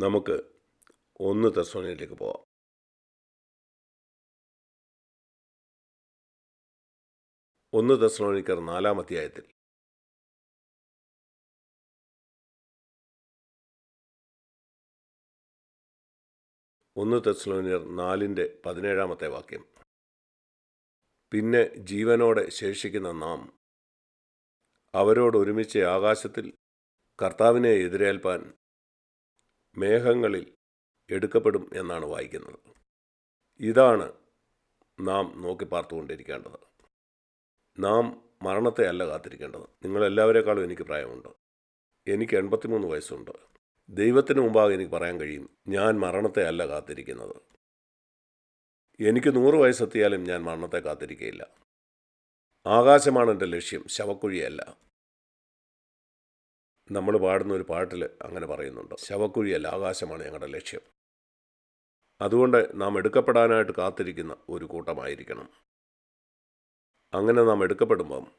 നമുക്ക് ഒന്ന് തെസ്സോനിയിലേക്ക് പോവാം. ഒന്ന് തെസ്സലോനിക്കർ നാലാം അധ്യായത്തിൽ. ഒന്ന് തെസ്സലോനിയർ നാലിന്റെ പതിനേഴാമത്തെ വാക്യം. പിന്നെ ജീവനോടെ ശേഷിക്കുന്ന നാം അവരോട് ഒരുമിച്ച് ആകാശത്തിൽ കർത്താവിനെ എതിരേൽപ്പാൻ മേഘങ്ങളിൽ എടുക്കപ്പെടും എന്നാണ് വായിക്കുന്നത്. ഇതാണ് നാം നോക്കി പാർത്തുകൊണ്ടിരിക്കേണ്ടത്. നാം മരണത്തെ അല്ല കാത്തിരിക്കേണ്ടത്. നിങ്ങളെല്ലാവരെക്കാളും എനിക്ക് പ്രായമുണ്ട്. എനിക്ക് എൺപത്തിമൂന്ന് വയസ്സുണ്ട്. ദൈവത്തിന് മുമ്പാകെ എനിക്ക് പറയാൻ കഴിയും ഞാൻ മരണത്തെ അല്ല കാത്തിരിക്കുന്നത്. എനിക്ക് നൂറ് വയസ്സെത്തിയാലും ഞാൻ മരണത്തെ കാത്തിരിക്കുകയില്ല ആകാശമാണ് എന്റെ ലക്ഷ്യം ശവക്കുഴിയല്ല. നമ്മൾ പാടുന്ന ഒരു പാട്ടിൽ അങ്ങനെ പറയുന്നുണ്ട്. ശവക്കുഴിയല്ല ആകാശമാണ് ഞങ്ങളുടെ ലക്ഷ്യം. അതുകൊണ്ട് നാം എടുക്കപ്പെടാനായിട്ട് കാത്തിരിക്കുന്ന ഒരു കൂട്ടമായിരിക്കണം. അങ്ങനെ നാം എടുക്കപ്പെടുമ്പം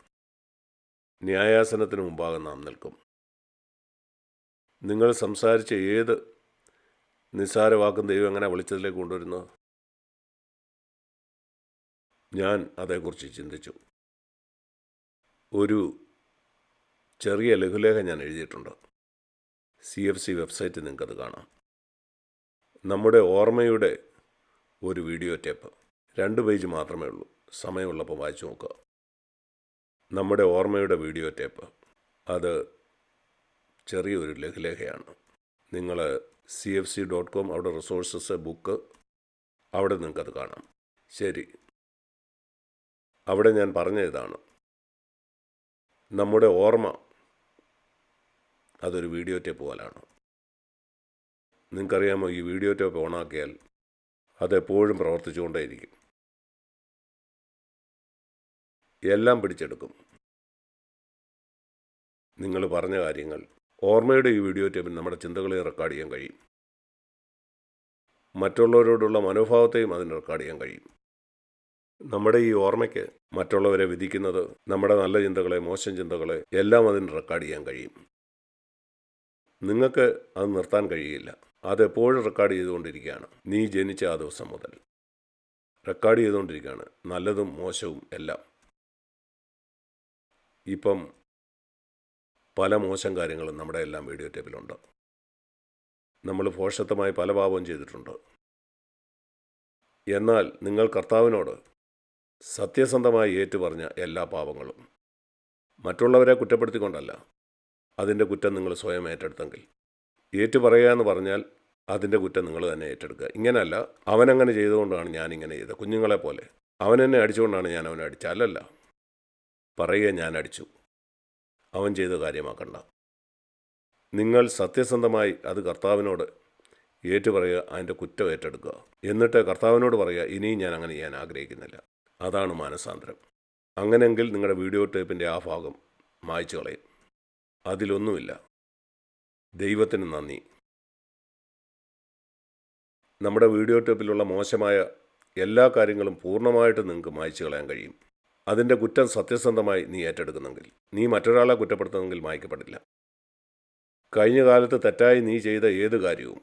ന്യായാസനത്തിന് മുമ്പാകെ നാം നിൽക്കും. നിങ്ങൾ സംസാരിച്ച ഏത് നിസ്സാരവാക്കും ദൈവം എങ്ങനെ വിളിച്ചതിലേക്ക് കൊണ്ടുവരുന്നത് ഞാൻ അതേക്കുറിച്ച് ചിന്തിച്ചു. ഒരു ചെറിയ ലഘുലേഖ ഞാൻ എഴുതിയിട്ടുണ്ട്. സി എഫ് സി വെബ്സൈറ്റിൽ നിങ്ങൾക്കത് കാണാം. നമ്മുടെ ഓർമ്മയുടെ ഒരു വീഡിയോ ടേപ്പ്. രണ്ട് പേജ് മാത്രമേ ഉള്ളൂ. സമയമുള്ളപ്പോൾ വായിച്ചു നോക്കുക. നമ്മുടെ ഓർമ്മയുടെ വീഡിയോ ടേപ്പ്. അത് ചെറിയൊരു ലഘുലേഖയാണ്. നിങ്ങൾ C F C dot com അവിടെ റിസോഴ്സസ് ബുക്ക് അവിടെ നിങ്ങൾക്കത് കാണാം. ശരി. അവിടെ ഞാൻ പറഞ്ഞ ഇതാണ്. നമ്മുടെ ഓർമ്മ അതൊരു വീഡിയോ ടേപ്പ് പോലാണ്. നിങ്ങൾക്കറിയാമോ ഈ വീഡിയോ ടേപ്പ് ഓണാക്കിയാൽ അതെപ്പോഴും പ്രവർത്തിച്ചുകൊണ്ടേയിരിക്കും. എല്ലാം പിടിച്ചെടുക്കും. നിങ്ങൾ പറഞ്ഞ കാര്യങ്ങൾ ഓർമ്മയുടെ ഈ വീഡിയോ ടേപ്പിൽ നമ്മുടെ ചിന്തകളെ റെക്കോർഡ് ചെയ്യാൻ കഴിയും. മറ്റുള്ളവരോടുള്ള മനോഭാവത്തെയും അതിന് റെക്കോർഡ് ചെയ്യാൻ കഴിയും. നമ്മുടെ ഈ ഓർമ്മയ്ക്ക് മറ്റുള്ളവരെ വിധിക്കുന്നത് നമ്മുടെ നല്ല ചിന്തകളെ മോശം ചിന്തകളെ എല്ലാം അതിന് റെക്കോർഡ് ചെയ്യാൻ കഴിയും. നിങ്ങൾക്ക് അത് നിർത്താൻ കഴിയില്ല. അതെപ്പോഴും റെക്കോർഡ് ചെയ്തുകൊണ്ടിരിക്കുകയാണ്. നീ ജനിച്ച ആ ദിവസം മുതൽ. റെക്കോർഡ് ചെയ്തുകൊണ്ടിരിക്കുകയാണ്. നല്ലതും മോശവും എല്ലാം. ഇപ്പം പല മോശം കാര്യങ്ങളും നമ്മുടെ എല്ലാം വീഡിയോ ടേപ്പിലുണ്ട് നമ്മൾ ഭോഷത്വമായി പല പാപവും ചെയ്തിട്ടുണ്ട്. എന്നാൽ നിങ്ങൾ കർത്താവിനോട് സത്യസന്ധമായി ഏറ്റുപറഞ്ഞ എല്ലാ പാപങ്ങളും മറ്റുള്ളവരെ കുറ്റപ്പെടുത്തിക്കൊണ്ടല്ല. അതിന്റെ കുറ്റം നിങ്ങൾ സ്വയം ഏറ്റെടുത്തെങ്കിൽ. ഏറ്റുപറയുക എന്ന് പറഞ്ഞാൽ അതിന്റെ കുറ്റം നിങ്ങൾ തന്നെ ഏറ്റെടുക്കുക. ഇങ്ങനെയല്ല അവനങ്ങനെ ചെയ്തുകൊണ്ടാണ് ഇങ്ങനെ ചെയ്തത്. കുഞ്ഞുങ്ങളെ പോലെ. അവൻ എന്നെ അടിച്ചുകൊണ്ടാണ് ഞാൻ അവനെ അടിച്ചത്. അല്ലല്ല. പറയുക ഞാൻ അടിച്ചു. അവൻ ചെയ്ത കാര്യമാക്കണ്ട. നിങ്ങൾ സത്യസന്ധമായി അത് കർത്താവിനോട് ഏറ്റുപറയുക അതിന്റെ കുറ്റം ഏറ്റെടുക്കുക. എന്നിട്ട് കർത്താവിനോട് പറയുക ഇനിയും ഞാൻ അങ്ങനെ ചെയ്യാൻ ആഗ്രഹിക്കുന്നില്ല. അതാണ് മാനസാന്തരം. അങ്ങനെയെങ്കിൽ നിങ്ങളുടെ വീഡിയോ ടേപ്പിന്റെ ആ ഭാഗം മായ്ച്ചു കളയും. അതിലൊന്നുമില്ല. ദൈവത്തിന് നന്ദി. നമ്മുടെ വീഡിയോ ടേപ്പിലുള്ള മോശമായ എല്ലാ കാര്യങ്ങളും പൂർണമായിട്ട് നിങ്ങൾക്ക് മായ്ച്ചു കളയാൻ കഴിയും. അതിന്റെ കുറ്റം സത്യസന്ധമായി നീ ഏറ്റെടുക്കുന്നെങ്കിൽ നീ മറ്റൊരാളെ കുറ്റപ്പെടുത്തുന്നെങ്കിൽ മായ്ക്കപ്പെടില്ല. കഴിഞ്ഞ കാലത്ത് തെറ്റായി നീ ചെയ്ത ഏത് കാര്യവും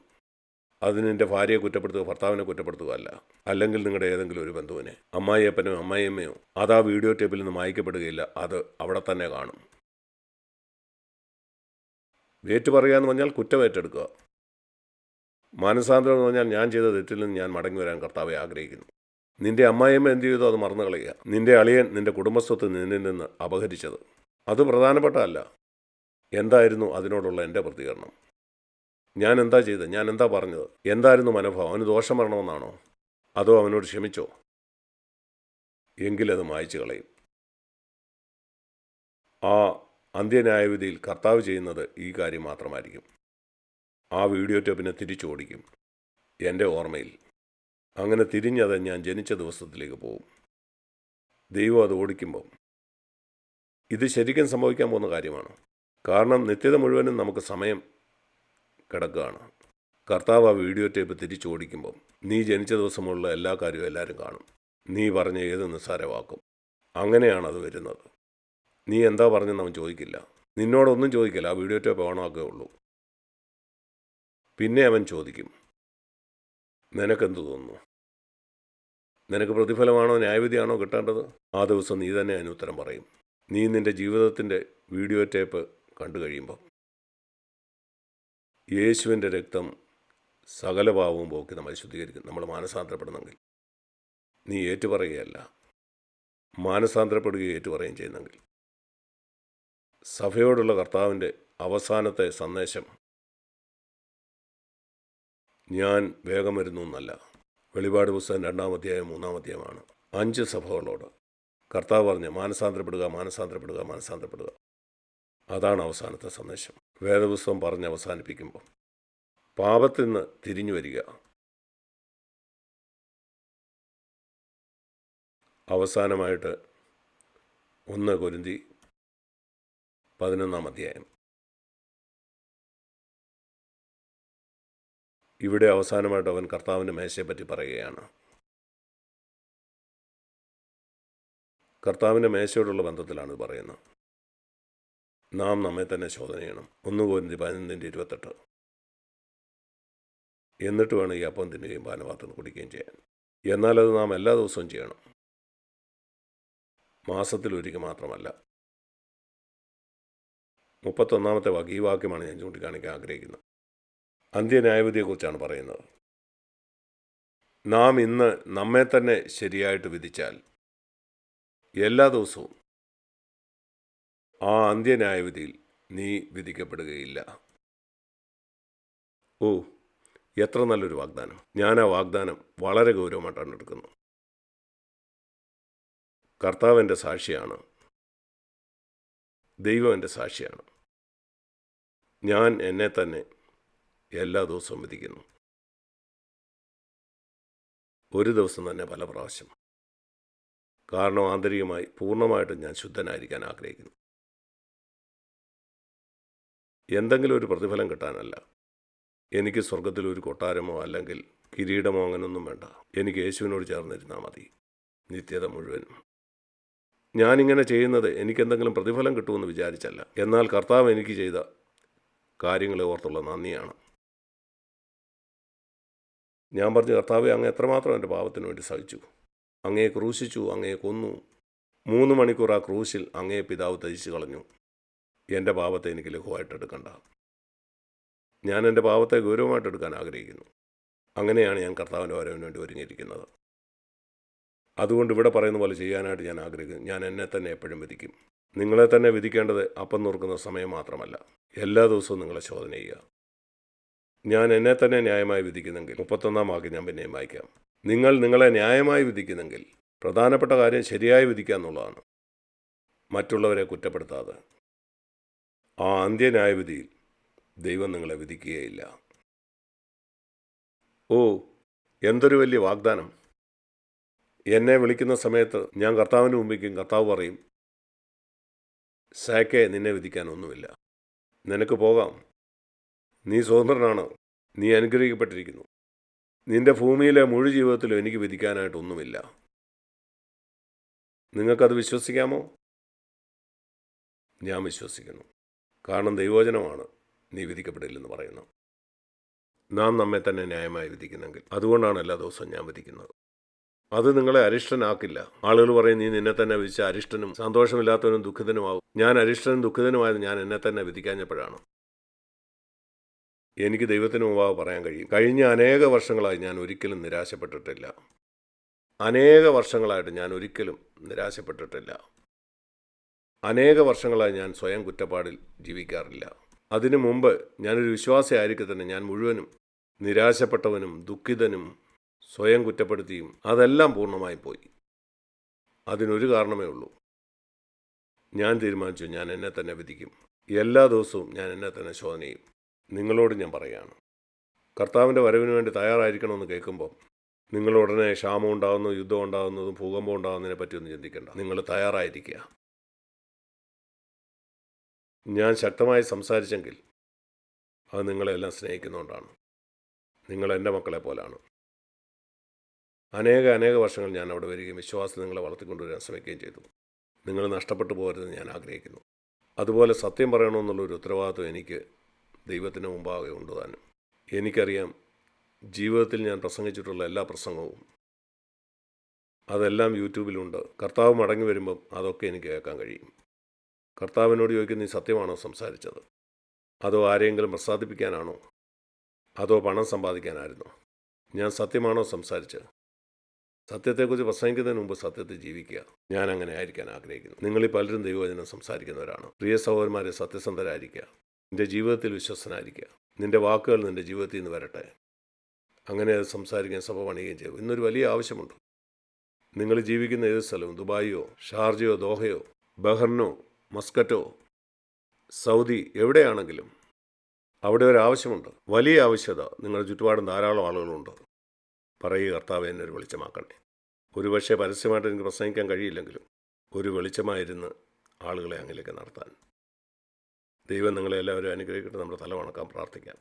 അത് ഭാര്യയെ കുറ്റപ്പെടുത്തുക ഭർത്താവിനെ കുറ്റപ്പെടുത്തുക അല്ല. അല്ലെങ്കിൽ നിങ്ങളുടെ ഏതെങ്കിലും ഒരു ബന്ധുവിനെ അമ്മായിയപ്പനോ അമ്മായിയമ്മയോ അത് ആ വീഡിയോ ടേപ്പിൽ നിന്ന് മായ്ക്കപ്പെടുകയില്ല. അത് അവിടെ തന്നെ കാണും. ഏറ്റു പറയുക എന്ന് പറഞ്ഞാൽ കുറ്റം ഏറ്റെടുക്കുക. മാനസാന്തരം എന്ന് പറഞ്ഞാൽ ഞാൻ ചെയ്ത തെറ്റിൽ നിന്ന് ഞാൻ മടങ്ങി വരാൻ കർത്താവെ ആഗ്രഹിക്കുന്നു. നിന്റെ അമ്മായിയമ്മ എന്ത് ചെയ്തോ അത് മറന്നു കളയുക. നിന്റെ അളിയൻ നിന്റെ കുടുംബസ്വത്ത് നിന്നിൽ നിന്ന് അപഹരിച്ചത്. അത് പ്രധാനപ്പെട്ടതല്ല എന്തായിരുന്നു അതിനോടുള്ള എന്റെ പ്രതികരണം? ഞാൻ എന്താ ചെയ്തത്? ഞാൻ എന്താ പറഞ്ഞത്? എന്തായിരുന്നു മനോഭാവം? അവന് ദോഷം വരണമെന്നാണോ? അതോ അവനോട് ക്ഷമിച്ചോ? എങ്കിലത് മായച്ചു കളയും. ആ അന്ത്യന്യായവിധിയിൽ കർത്താവ് ചെയ്യുന്നത് ഈ കാര്യം മാത്രമായിരിക്കും. ആ വീഡിയോ ടേപ്പിനെ തിരിച്ചോടിക്കും. എന്റെ ഓർമ്മയിൽ അങ്ങനെ തിരിഞ്ഞത് ഞാൻ ജനിച്ച ദിവസത്തിലേക്ക് പോകും. ദൈവം അത് ഓടിക്കുമ്പം. ഇത് ശരിക്കും സംഭവിക്കാൻ പോകുന്ന കാര്യമാണ്. കാരണം നിത്യത മുഴുവനും നമുക്ക് സമയം കിടക്കുകയാണ്. കർത്താവ് ആ വീഡിയോ ടേപ്പ് തിരിച്ചോടിക്കുമ്പം നീ ജനിച്ച ദിവസമുള്ള എല്ലാ കാര്യവും എല്ലാവരും കാണും. നീ പറഞ്ഞ ഏത് നിസ്സാരവാക്കും. അങ്ങനെയാണ് അത് വരുന്നത്. നീ എന്താ പറഞ്ഞെന്ന് അവൻ ചോദിക്കില്ല. നിന്നോടൊന്നും ചോദിക്കില്ല. ആ വീഡിയോ ടേപ്പ് ഓണാക്കേ ഉള്ളൂ. പിന്നെ അവൻ ചോദിക്കും. നിനക്കെന്ത് തോന്നുന്നു? നിനക്ക് പ്രതിഫലമാണോ ന്യായവിധിയാണോ കിട്ടേണ്ടത്? ആ ദിവസം നീ തന്നെ അതിന് ഉത്തരം പറയും. നീ നിന്റെ ജീവിതത്തിന്റെ വീഡിയോ ടേപ്പ് കണ്ടു കഴിയുമ്പോൾ യേശുവിന്റെ രക്തം സകല പാവവും പോക്കി നമ്മൾ ശുദ്ധീകരിക്കും. നമ്മൾ മാനസാന്തരപ്പെടുന്നെങ്കിൽ. നീ ഏറ്റുപറയുകയല്ല. മാനസാന്തരപ്പെടുകയും ഏറ്റുപറയുകയും ചെയ്യുന്നെങ്കിൽ. സഭയോടുള്ള കർത്താവിന്റെ അവസാനത്തെ സന്ദേശം. ഞാൻ വേഗം വരുന്നു എന്നല്ല. വെളിപാട് പുസ്തകം രണ്ടാം അധ്യായം മൂന്നാം അധ്യായമാണ്. അഞ്ച് സഭകളോട് കർത്താവ് പറഞ്ഞ് മാനസാന്തരപ്പെടുക മാനസാന്തരപ്പെടുക മാനസാന്തരപ്പെടുക. അതാണ് അവസാനത്തെ സന്ദേശം. വേദപുസ്തകം പറഞ്ഞ് അവസാനിപ്പിക്കുമ്പോൾ പാപത്തിൽ നിന്ന് തിരിഞ്ഞു വരിക. അവസാനമായിട്ട് ഒന്ന് കൊരിന്തി പതിനൊന്നാം അധ്യായം. ഇവിടെ അവസാനമായിട്ട് അവൻ കർത്താവിന്റെ മേശയെപ്പറ്റി പറയുകയാണ്. കർത്താവിന്റെ മേശയോടുള്ള ബന്ധത്തിലാണ് ഇത് പറയുന്നത്. നാം നമ്മെ തന്നെ ശോധന ചെയ്യണം. ഒന്ന് പോയിന്റ് പതിനൊന്നിന്റെ ഇരുപത്തെട്ട്. എന്നിട്ട് വേണം ഈ അപ്പം തിന്നുകയും പാനപാത്രം കുടിക്കുകയും ചെയ്യാൻ. എന്നാലത് നാം എല്ലാ ദിവസവും ചെയ്യണം. മാസത്തിൽ ഒരിക്കൽ മാത്രമല്ല. മുപ്പത്തൊന്നാമത്തെ വാക്ക് ഈ വാക്യമാണ് ഞാൻ ചൂണ്ടിക്കാണിക്കാൻ ആഗ്രഹിക്കുന്നത്. അന്ത്യന്യായവിധിയെക്കുറിച്ചാണ് പറയുന്നത്. നാം ഇന്ന് നമ്മെ തന്നെ ശരിയായിട്ട് വിധിച്ചാൽ എല്ലാ ദിവസവും ആ അന്ത്യന്യായവിധിയിൽ നീ വിധിക്കപ്പെടുകയില്ല. ഓ എത്ര നല്ലൊരു വാഗ്ദാനം. ഞാൻ ആ വാഗ്ദാനം വളരെ ഗൗരവമായിട്ടാണ് എടുക്കുന്നത്. കർത്താവിന്റെ സാക്ഷിയാണ്. ദൈവം എന്റെ സാക്ഷിയാണ്. ഞാൻ എന്നെ തന്നെ എല്ലാ ദിവസവും വിധിക്കുന്നു. ഒരു ദിവസം തന്നെ പല പ്രാവശ്യം. കാരണം ആന്തരികമായി പൂർണമായിട്ടും ഞാൻ ശുദ്ധനായിരിക്കാൻ ആഗ്രഹിക്കുന്നു. എന്തെങ്കിലും ഒരു പ്രതിഫലം കിട്ടാനല്ല. എനിക്ക് സ്വർഗത്തിൽ ഒരു കൊട്ടാരമോ അല്ലെങ്കിൽ കിരീടമോ അങ്ങനൊന്നും വേണ്ട. എനിക്ക് യേശുവിനോട് ചേർന്നിരുന്നാൽ മതി. നിത്യത മുഴുവനും. ഞാനിങ്ങനെ ചെയ്യുന്നത് എനിക്കെന്തെങ്കിലും പ്രതിഫലം കിട്ടുമെന്ന് വിചാരിച്ചല്ല. എന്നാൽ കർത്താവ് എനിക്ക് ചെയ്ത കാര്യങ്ങളെ ഓർത്തുള്ള നന്ദിയാണ്. ഞാൻ പറഞ്ഞു കർത്താവ് അങ്ങ് എത്രമാത്രം എന്റെ പാപത്തിന് വേണ്ടി സഹിച്ചു. അങ്ങയെ ക്രൂശിച്ചു അങ്ങയെ കൊന്നു. മൂന്ന് മണിക്കൂർ ആ ക്രൂശിൽ അങ്ങയെ പിതാവ് തയ്ച്ചു കളഞ്ഞു. എന്റെ പാപത്തെ എനിക്ക് ലഘുവായിട്ട് എടുക്കണ്ട. ഞാൻ എന്റെ പാപത്തെ ഗൗരവമായിട്ട് എടുക്കാൻ ആഗ്രഹിക്കുന്നു. അങ്ങനെയാണ് ഞാൻ കർത്താവിന്റെ വരവിന് വേണ്ടി ഒരുങ്ങിയിരിക്കുന്നത്. അതുകൊണ്ട് ഇവിടെ പറയുന്ന പോലെ ചെയ്യാനായിട്ട് ഞാൻ ആഗ്രഹിക്കുന്നു. ഞാൻ എന്നെ തന്നെ എപ്പോഴും വിധിക്കും. നിങ്ങളെ തന്നെ വിധിക്കേണ്ടത് അപ്പം നോർക്കുന്ന സമയം മാത്രമല്ല. എല്ലാ ദിവസവും നിങ്ങളെ ശോധന ചെയ്യുക. ഞാൻ എന്നെ തന്നെ ന്യായമായി വിധിക്കുന്നെങ്കിൽ മുപ്പത്തൊന്നാം വാക്ക് ഞാൻ പിന്നെയും വായിക്കാം. നിങ്ങൾ നിങ്ങളെ ന്യായമായി വിധിക്കുന്നെങ്കിൽ പ്രധാനപ്പെട്ട കാര്യം ശരിയായി വിധിക്കുക എന്നുള്ളതാണ്. മറ്റുള്ളവരെ കുറ്റപ്പെടുത്താതെ. ആ അന്ത്യന്യായവിധിയിൽ ദൈവം നിങ്ങളെ വിധിക്കുകയില്ല. ഓ എന്തൊരു വലിയ വാഗ്ദാനം. എന്നെ വിളിക്കുന്ന സമയത്ത് ഞാൻ കർത്താവിന് മുമ്പിക്കും കർത്താവ് പറയും സാക്കെ നിന്നെ വിധിക്കാനൊന്നുമില്ല നിനക്ക് പോകാം. നീ സ്വതന്ത്രനാണ്. നീ അനുഗ്രഹിക്കപ്പെട്ടിരിക്കുന്നു. നിന്റെ ഭൂമിയിലെ മുഴു ജീവിതത്തിലും എനിക്ക് വിധിക്കാനായിട്ടൊന്നുമില്ല നിങ്ങൾക്കത് വിശ്വസിക്കാമോ? ഞാൻ വിശ്വസിക്കുന്നു. കാരണം ദൈവവചനമാണ് നീ വിധിക്കപ്പെടില്ലെന്ന് പറയുന്നു നാം നമ്മെ തന്നെ ന്യായമായി വിധിക്കുന്നെങ്കിൽ അതുകൊണ്ടാണ് എല്ലാ ദിവസവും ഞാൻ വിധിക്കുന്നത്. അത് നിങ്ങളെ അരിഷ്ടനാക്കില്ല. ആളുകൾ പറയും നീ നിന്നെ തന്നെ വിധിച്ച അരിഷ്ടനും സന്തോഷമില്ലാത്തവനും ദുഃഖിതനുമാവും. ഞാൻ അരിഷ്ടനും ദുഃഖിതനുമായത് ഞാൻ എന്നെ തന്നെ വിധിക്കാഞ്ഞപ്പോഴാണ്. എനിക്ക് ദൈവത്തിന് മുമ്പാകെ പറയാൻ കഴിയും. കഴിഞ്ഞ അനേക വർഷങ്ങളായി ഞാൻ ഒരിക്കലും നിരാശപ്പെട്ടിട്ടില്ല. അനേക വർഷങ്ങളായിട്ട് ഞാൻ ഒരിക്കലും നിരാശപ്പെട്ടിട്ടില്ല. അനേക വർഷങ്ങളായി ഞാൻ സ്വയം കുറ്റപ്പാടിൽ ജീവിക്കാറില്ല. അതിനു മുമ്പ് ഞാനൊരു വിശ്വാസിയായിരിക്കെ തന്നെ ഞാൻ മുഴുവനും നിരാശപ്പെട്ടവനും ദുഃഖിതനും സ്വയം കുറ്റപ്പെടുത്തിയും അതെല്ലാം പൂർണമായി പോയി. അതിനൊരു കാരണമേ ഉള്ളൂ. ഞാൻ തീരുമാനിച്ചു ഞാൻ എന്നെ തന്നെ വിധിക്കും. എല്ലാ ദിവസവും ഞാൻ എന്നെ തന്നെ ശോധന ചെയ്യും. നിങ്ങളോട് ഞാൻ പറയുകയാണ്. കർത്താവിന്റെ വരവിന് വേണ്ടി തയ്യാറായിരിക്കണമെന്ന് കേൾക്കുമ്പോൾ നിങ്ങൾ ഉടനെ ക്ഷാമം ഉണ്ടാകുന്നു യുദ്ധം ഉണ്ടാകുന്നതും ഭൂകമ്പം ഉണ്ടാകുന്നതിനെ പറ്റിയൊന്നും ചിന്തിക്കേണ്ട. നിങ്ങൾ തയ്യാറായിരിക്കുക. ഞാൻ ശക്തമായി സംസാരിച്ചെങ്കിൽ അത് നിങ്ങളെല്ലാം സ്നേഹിക്കുന്നതുകൊണ്ടാണ് നിങ്ങൾ എന്റെ മക്കളെ പോലാണ്. അനേക അനേക വർഷങ്ങൾ ഞാൻ അവിടെ വരികയും വിശ്വാസം നിങ്ങളെ വളർത്തിക്കൊണ്ടുവരാൻ ശ്രമിക്കുകയും ചെയ്തു. നിങ്ങൾ നഷ്ടപ്പെട്ടു പോകരുതെന്ന് ഞാൻ ആഗ്രഹിക്കുന്നു. അതുപോലെ സത്യം പറയണമെന്നുള്ളൊരു ഉത്തരവാദിത്വം എനിക്ക് ദൈവത്തിന് മുമ്പാകെ ഉണ്ട് താനും എനിക്കറിയാം ജീവിതത്തിൽ ഞാൻ പ്രസംഗിച്ചിട്ടുള്ള എല്ലാ പ്രസംഗവും അതെല്ലാം യൂട്യൂബിലുണ്ട്. കർത്താവ് മടങ്ങി വരുമ്പം അതൊക്കെ എനിക്ക് കേൾക്കാൻ കഴിയും. കർത്താവിനോട് ചോദിക്കുന്ന നീ സത്യമാണോ സംസാരിച്ചത്? അതോ ആരെയെങ്കിലും പ്രസാദിപ്പിക്കാനാണോ? അതോ പണം സമ്പാദിക്കാനായിരുന്നോ? ഞാൻ സത്യമാണോ സംസാരിച്ചത്? സത്യത്തെക്കുറിച്ച് പ്രസംഗിക്കുന്നതിന് മുമ്പ് സത്യത്തിൽ ജീവിക്കുക. ഞാൻ അങ്ങനെ ആയിരിക്കാൻ ആഗ്രഹിക്കുന്നു. നിങ്ങളിൽ പലരും ദൈവവചനം സംസാരിക്കുന്നവരാണ്. പ്രിയ സഹോദരന്മാരെ സത്യസന്ധരായിരിക്കുക. നിന്റെ ജീവിതത്തിൽ വിശ്വസനായിരിക്കുക നിന്റെ വാക്കുകൾ നിന്റെ ജീവിതത്തിൽ നിന്ന് വരട്ടെ. അങ്ങനെ അത് സംസാരിക്കുകയും സഭ പണിയുകയും ചെയ്യും. ഇന്നൊരു വലിയ ആവശ്യമുണ്ട്. നിങ്ങൾ ജീവിക്കുന്ന ഏത് സ്ഥലവും ദുബായിയോ ഷാർജയോ ദോഹയോ ബഹ്റിനോ മസ്കറ്റോ സൗദി എവിടെയാണെങ്കിലും അവിടെ ഒരു ആവശ്യമുണ്ട്. വലിയ ആവശ്യത. നിങ്ങളുടെ ചുറ്റുപാടും ധാരാളം ആളുകളുണ്ട്. പറയുക കർത്താവ് എന്നെ ഒരു വെളിച്ചമാക്കണേ ഒരുപക്ഷെ പരസ്യമായിട്ട് എനിക്ക് പ്രസംഗിക്കാൻ കഴിയില്ലെങ്കിലും ഒരു വെളിച്ചമായിരുന്ന് ആളുകളെ അങ്ങിലേക്ക് നടത്താൻ. ദൈവം നിങ്ങളെ എല്ലാവരും അനുഗ്രഹിക്കട്ടെ നമ്മുടെ തല വണക്കാൻ പ്രാർത്ഥിക്കാം.